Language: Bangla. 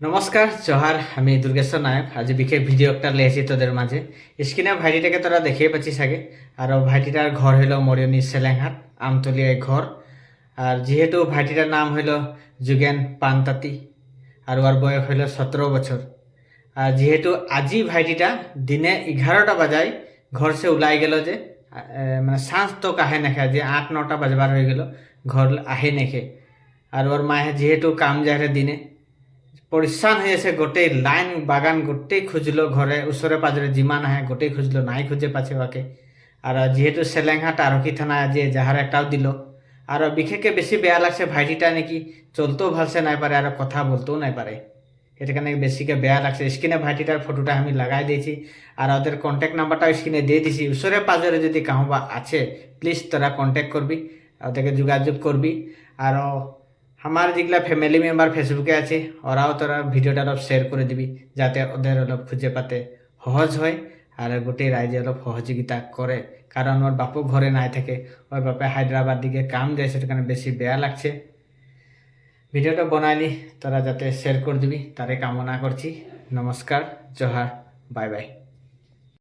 নমস্কার, জহার, আমি দুর্গেশ্বর নায়ক। আজ বিশেষ ভিডিও একটা লেছি তোদের মাঝে। স্ক্রিনে ভাইটিটাকে তোরা দেখিয়ে পাচ্ছিস আগে। আর ভাইটিটার ঘর হইল মরিয়নি সেলেংহাট আমতলিয়ায় ঘর। আর যেহেতু ভাইটিটার নাম হইল যুগেন পান্তাতি, আর ওর বয়স হইল সতেরো বছর। আর যেহেতু আজি ভাইটিটা দিনে এগারোটা বাজায়, ঘর সে ওলাই গেল যে মানে সাঁজ তো আহে নেখে যে আট, নটা বাজবার হয়ে গেল, ঘর আহে নেখে। আর ওর মায়ে যেহেতু কাম যায় দিনে পরিশ্রান হয়ে আছে, গোটেই লাইন বাগান, গোটেই খুঁজলো ঘরে ওচৰে পাজৰে যিমান আহে, গোটেই খুঁজলো, নাই খুঁজে পাছে ওকে আর যেহেতু সেলেংহাট আরক্ষী থানা যে যাহার একটাও দিল। আর বিশেষকে বেশি বেয়া লাগছে ভাইটিটা নাকি চলতেও ভালসে নাই পারে আর কথা বলতেও নাই পারে এটা কারণে বেশিকে বেয়া লাগছে। স্ক্রিনে ভাইটিটার ফটোটা আমি লাগাই দিয়েছি আর ওদের কন্ট্যাক্ট নাম্বারটাও স্ক্রিনে দিয়ে দিছি ওচরে পাজরে যদি কাহো বা আছে প্লিজ তোরা কন্ট্যাক্ট করবি ওদেরকে যোগাযোগ করবি আর আমার যেগুলা ফ্যামিলি মেম্বার ফেসবুকে আছে ওরাও তোরা ভিডিওটা অলপ শেয়ার করে দিবি যাতে ওদের অলপ খুঁজে পাতে সহজ হয় আর গোটেই রাইজে অলপ সহযোগিতা করে কারণ ওর বাপু ঘরে নাই থাকে ওর বাপে হায়দ্রাবাদ দিকে কাম যায় সেটা কারণে বেশি বেয়া লাগছে ভিডিওটা বনাইলি তোরা যাতে শেয়ার করে দিবি তারে কামনা করছি নমস্কার জহার বাই বাই